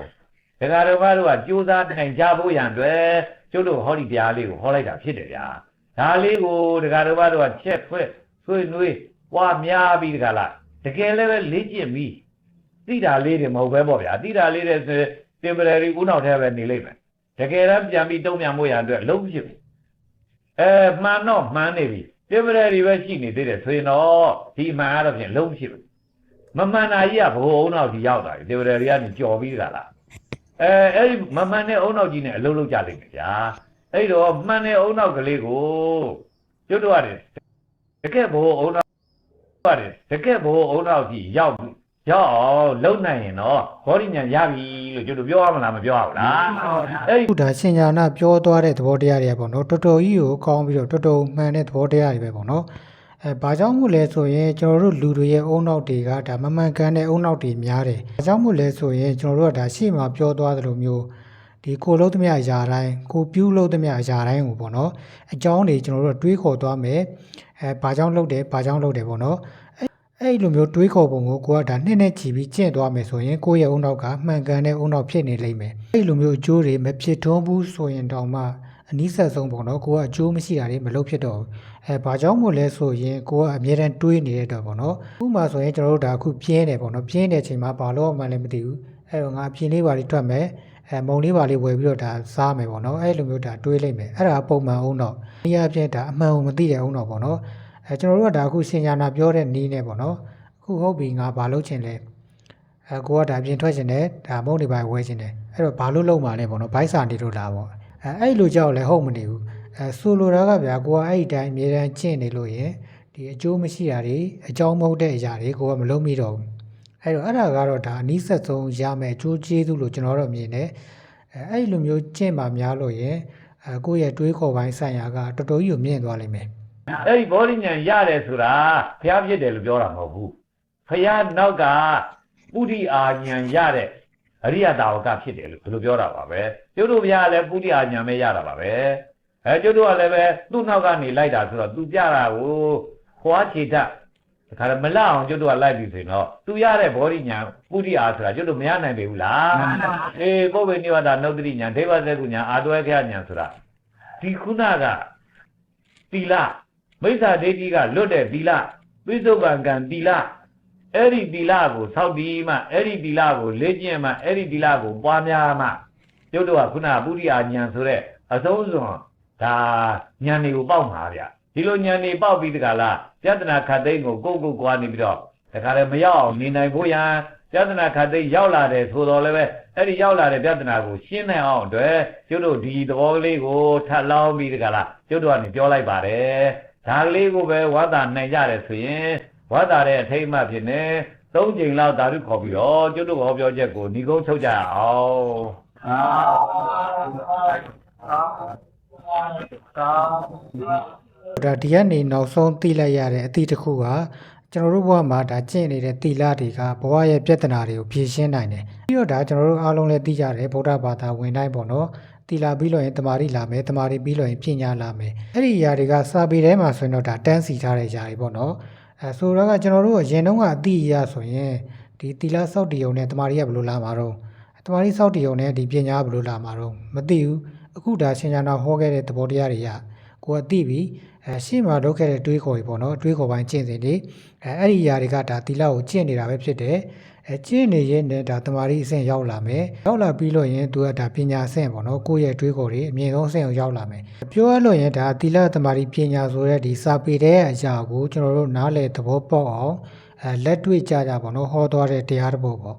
ဒကာတော်ဘာတို့ကကြိုးစားနိုင်ကြဖို့ရန်အတွက်ကျုပ်တို့ဟောဒီတရားလေးကိုဟောလိုက်တာဖြစ်တယ်ဗျာဒါလေးကိုဒကာတော်ဘာတို့ကချက်ဖွဲ့ဆွေးနွေးပွားများပြီးဒကာလားတကယ်လည်းပဲလေ့ကျင့်ပြီး သိတာလေးတွေမဟုတ်ပဲပေါ့ဗျာသိတာလေးတွေဆို temporary ဥနောက်ထဲပဲနေလိမ့်မယ်တကယ်တော့ပြန်ပြီးတုံ့ပြန်မှုရန်အတွက်လုံးဖြစ်ဘူးအဲမှန်တော့မှန်နေပြီ temporary ပဲရှိနေသေးတယ်ဆိုရင်တော့ဒီမှန်ကတော့ဖြင့်လုံးဖြစ်ဘူးမမှန်တာကြီးကဘိုးအုံနောက်ကြီးရောက်တာပြီ temporary ကနေကြော်ပြီးတာလားအဲအဲ့ဒီမမှန်တဲ့အုံနောက်ကြီးနဲ့အလုံးလုံးကြလိမ့်မယ်ဗျာအဲ့တော့မှန်တဲ့အုံနောက်ကလေးကိုကျွတ်တော့ရတယ်တကယ်ဘိုးအုံနောက်ရတယ်တကယ်ဘိုးအုံနောက်ကြီးရောက်ပြီ ရောက်အောင်လုံနိုင်ရင်တော့ဘောဓိညာရပြီလို့ကျွတ်တို့ပြောရမလားမပြောရဘူးလားအဲ့ဒီခုဒါရှင်ညာနာပြောသွားတဲ့သဘောတရားတွေပေါ့နော်တော်တော်ကြီးကိုကောင်းပြီးတော့တော်တော်မှန်တဲ့သဘောတရားတွေပဲပေါ့နော်အဲဘာကြောင့်မို့လဲဆိုရင်ကျွန်တော်တို့လူတွေရဲ့အုံနောက်တွေကဒါမမှန်ကန်တဲ့အုံနောက်တွေများတယ်ဘာကြောင့်မို့လဲဆိုရင်ကျွန်တော်တို့ကဒါရှေ့မှာပြောသွားသလိုမျိုးဒီကိုလုံးသမျှအရာတိုင်းကိုပြူးလုံးသမျှအရာတိုင်းကိုပေါ့နော်အကြောင်းတွေကျွန်တော်တို့ကတွေးခေါ်သွားမယ်အဲဘာကြောင့်လုပ်တယ်ဘာကြောင့်လုပ်တယ်ပေါ့နော် အဲ့လိုမျိုးတွေးခေါ်ပုံကိုကိုကဒါနှစ်နဲ့ချီပြီးကျင့်သွားမယ်ဆိုရင်ကိုယ့်ရဲ့အုံနောက်ကမှန်ကန်တဲ့အုံနောက်ဖြစ်နေလိမ့်မယ်အဲ့လိုမျိုးအကျိုးတွေမဖြစ်ထွန်းဘူးဆိုရင်တောင်မှအနည်းဆက်ဆုံးပေါ့နော်ကိုကအကျိုးမရှိတာတွေမလုပ်ဖြစ်တော့ဘူးအဲဘာကြောင့်မို့လဲဆိုရင်ကိုကအမြဲတမ်းတွေးနေတဲ့တော့ပေါ့နော်ဥပမာဆိုရင်ကျွန်တော်တို့ဒါအခုပြင်းတယ်ပေါ့နော်ပြင်းတဲ့အချိန်မှာဘာလို့မှလည်းမသိဘူးအဲ့တော့ငါပြင်းလေးပါလေးထွက်မယ်အဲမုံလေးပါလေးဝယ်ပြီးတော့ဒါစားမယ်ပေါ့နော်အဲ့လိုမျိုးဒါတွေးလိုက်မယ်အဲ့ဒါပုံမှန်အုံနောက်ဒီအပြင်ဒါအမှန်ကိုမသိတဲ့အုံနောက်ပေါ့နော် အဲကျွန်တော်တို့ကဒါအခုစင်ညာနာပြောတဲ့နီးနေပေါ့နော်ခုဟုတ်ပြီငါဘာလုပ်ချင်လဲအဲကိုကဒါပြင်ထွက်ချင်တယ်ဒါမုံတွေပါဝဲချင်တယ်အဲ့တော့ဘာလို့လုပ်မှာလဲပေါ့နော်ဘိုက်စာနေလို့လာပေါ့အဲအဲ့လိုကြောက်လဲဟုတ်မနေဘူးအဲဆိုလိုတာကဗျာကိုကအဲ့ဒီတိုင်းအမြဲတမ်းကျင့်နေလို့ရင်ဒီအကျိုးမရှိတာတွေအကြောင်းမဟုတ်တဲ့အရာတွေကိုကမလုပ်မိတော့ဘူးအဲ့တော့အဲ့ဒါကတော့ဒါအနည်းဆက်ဆုံးရမယ်အကျိုးကျေးဇူးလို့ကျွန်တော်တို့မြင်တယ်အဲအဲ့လိုမျိုးကျင့်ပါများလို့ရင်အဲကိုယ့်ရဲ့တွေးခေါ်ပိုင်းဆိုင်ရာကတော်တော်ကြီးကိုမြင့်သွားလိမ့်မယ် အဲ့ဒီဘောဓိဉာဏ်ရတယ်ဆိုတာဘုရားဖြစ်တယ်လို့ပြောတာမဟုတ်ဘူးဘုရားနောက်ကပုရိအာဉာဏ်ရတဲ့အရိယတာဝကဖြစ်တယ်လို့ဘယ်လိုပြောတာပါပဲကျုပ်တို့ဘုရားလည်းပုရိအာဉာဏ်ပဲရတာပါပဲအဲကျုပ်တို့ကလည်းပဲသူ့နောက်ကနေလိုက်တာဆိုတော့သူပြတာကိုခွာခြေတတ်ဒါခါမလန့်အောင်ကျုပ်တို့ကလိုက်ပြီဆိုရင်တော့သူရတဲ့ဘောဓိဉာဏ်ပုရိအာဆိုတာကျုပ်တို့မရနိုင်ပေဘူးလားအေးပုဗ္ဗေနိဝတ္တနုတ္တိဉာဏ်ဒေဝသကုဉာဏ်အာတွဲခရဉာဏ်ဆိုတာဒီခုနကသီလ မိစ္ဆာဒိဋ္ဌိကလွတ်တဲ့သီလပိဿုပံကံသီလအဲ့ဒီသီလကိုစောက်ပြီးမှအဲ့ဒီသီလကိုလေ့ကျင့်မှအဲ့ဒီသီလကိုပွားများမှကျုပ်တို့ကခုနကပုရိယာဉာဏ်ဆိုတဲ့အဆုံးစွန်ဒါဉာဏ်တွေကိုပေါက်မှာဗျဒီလိုဉာဏ်တွေပေါက်ပြီးတကလားပြဿနာခတ်သိမ်းကိုကိုယ့်ကိုယ်ကွာနေပြီးတော့တခါလည်းမရောက်အောင်နေနိုင်ဖို့ရန်ပြဿနာခတ်သိမ်းရောက်လာတယ်ဆိုတော့လည်းပဲအဲ့ဒီရောက်လာတဲ့ပြဿနာကိုရှင်းနိုင်အောင်အတွက်ကျုပ်တို့ဒီသဘောကလေးကိုထပ်လောင်းပြီးတကလားကျုပ်တို့ကနေပြောလိုက်ပါတယ် ဒါလေးကိုပဲဝါသာနိုင်ကြတယ်ဆိုရင်ဝါသာတဲ့အထိတ်အမှတ်ဖြစ်နေသုံးချိန်လောက်ဓာတုခေါ်ပြီးတော့ကျွတ်တို့ဟောပြောချက်ကိုညီကုန်းချုပ်ကြရအောင်အာအာအာဒါဒီကနေနောက်ဆုံးသိလိုက်ရတဲ့အသည့်တစ်ခုကကျွန်တော်တို့ဘဝမှာဒါကျင့်နေတဲ့သီလတွေကဘဝရဲ့ပြဿနာတွေကိုဖြေရှင်းနိုင်တယ်ပြီးတော့ဒါကျွန်တော်တို့အားလုံးလည်းသိကြတယ်ဗုဒ္ဓဘာသာဝင်တိုင်းပေါ့နော် သီလပြီးလို့ရင်တမာတိလာမယ်တမာတိပြီးလို့ရင်ပညာလာမယ်အဲ့ဒီຢာတွေကစာပေထဲမှာဆိုရင်တော့ဒါတန်းစီထားတဲ့ຢာတွေပေါ့နော်အဲဆိုတော့ကကျွန်တော်တို့ကရင်တုန်းကအသည့်အရာဆိုရင်ဒီသီလစောက်တည်ုံနဲ့တမာတိကဘယ်လိုလာမှာတော့တမာတိစောက်တည်ုံနဲ့ဒီပညာကဘယ်လိုလာမှာတော့မသိဘူးအခုဒါရှင်ညာနာဟောခဲ့တဲ့သဘောတရားတွေကကိုယ်ကသိပြီအဲရှေ့မှာလုပ်ခဲ့တဲ့တွေးခေါ်ကြီးပေါ့နော်တွေးခေါ်ပိုင်းကျင့်စဉ်တွေအဲအဲ့ဒီຢာတွေကဒါသီလကိုကျင့်နေတာပဲဖြစ်တယ် အဲကျင့်နေရင်လည်းဒါတမာတိအဆင့်ရောက်လာမယ်ရောက်လာပြီးလို့ရင်သူကဒါပညာအဆင့်ပေါ့နော်ကိုယ့်ရဲ့တွေးခေါ်တွေအမြင့်ဆုံးအဆင့်ကိုရောက်လာမယ်ပြောရလို့ရင်ဒါသီလတမာတိပညာဆိုတဲ့ဒီစာပေတဲ့အရာကိုကျွန်တော်တို့နားလည်သဘောပေါက်အောင်အဲလက်တွေ့ကြကြပေါ့နော်ဟောသွားတဲ့တရားတစ်ပုဒ်ပေါ့